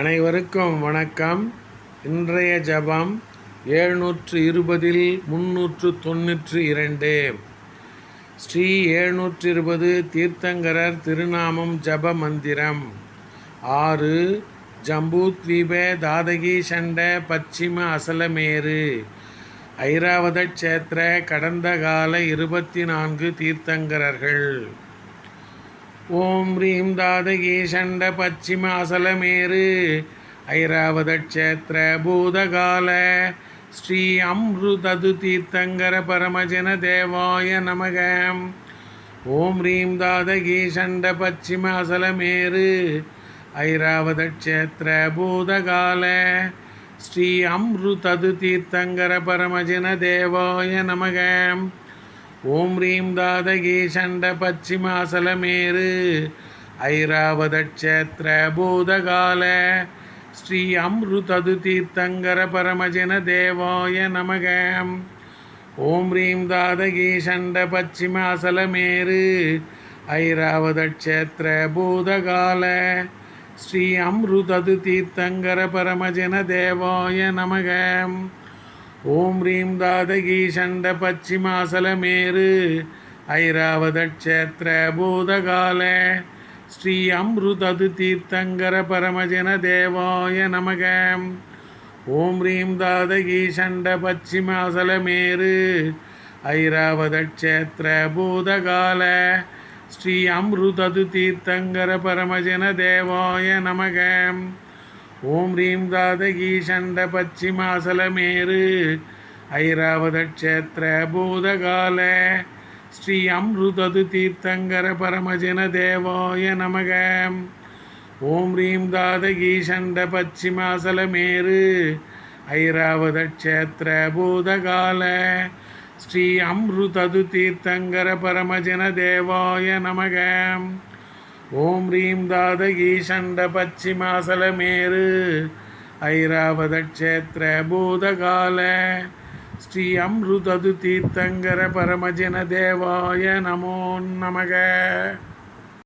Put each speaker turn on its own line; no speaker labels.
அனைவருக்கும் வணக்கம். இன்றைய ஜபம் எழுநூற்று இருபதில் முன்னூற்று தொண்ணூற்று இரண்டு ஸ்ரீ ஏழ்நூற்று இருபது தீர்த்தங்கரர் திருநாமம் ஜப மந்திரம். ஆறு ஜம்பூத்வீப தாதகி சண்ட பச்சிம அசலமேரு ஐராவத க்ஷேத்திர கடந்த கால இருபத்தி நான்கு தீர்த்தங்கரர்கள். ஓம் ரீம் தாதகே சண்ட பச்சிம அசலமேரு பூதகால. ஸ்ரீ அம்ருதது தீர்த்தங்கர பரமஜன தேவாய நமக. ஓம் ரீம் தாதகே சண்ட பச்சிம அசலமேரு பூதகால. ஸ்ரீ அம்ருதது தீர்த்தங்கர பரமஜன தேவாய நமக. ஓம் ரீம் தாதகே சண்ட பச்சிமாசலமேரு ஐராவதக்ஷேத்திர பூதகால. ஸ்ரீ அம்ருதது தீர்த்தங்கர பரமஜன தேவாய நமக. ஓம் ரீம் தாதகே சண்ட பச்சிமாசலமேரு ஐராவதக்ஷேத்திர பூதகால. ஸ்ரீ அம்ருதது தீர்த்தங்கர பரமஜன தேவாய நமகம் ஓம் ரீம் தாதகி சண்ட பச்சிமாசலமேரு ஐராவத பூதகால. ஸ்ரீ அம்ருதது தீர்த்தங்கர பரமஜன தேவாய நமக. ஓம் ரீம் தாதகி சண்ட பச்சிமாசலமேரு ஐராவத பூதகால. ஸ்ரீ அம்ருதது தீர்த்தங்கர பரமஜன தேவாய நமகம் ஓம் ரீம் தாதகி சண்ட பச்சிமாசலமேரு ஐராவத க்ஷேத்திர பூதகால ஸ்ரீ அம்ருதது தீர்த்தங்கர பரமஜன தேவாய நமக. ஓம் ரீம் தாதகி சண்ட பச்சிமாசலமேரு ஐராவத க்ஷேத்திர பூதகால ஸ்ரீ அம்ருதது தீர்த்தங்கர பரமஜன தேவாய நமகம் ஓம் ரீம் தாதகி சண்ட பச்சிமாசலமேரு ஐராவத க்ஷேத்திர பூதகால. ஸ்ரீ அம்ருதது தீர்த்தங்கர பரமஜன தேவாய நமோ நமக.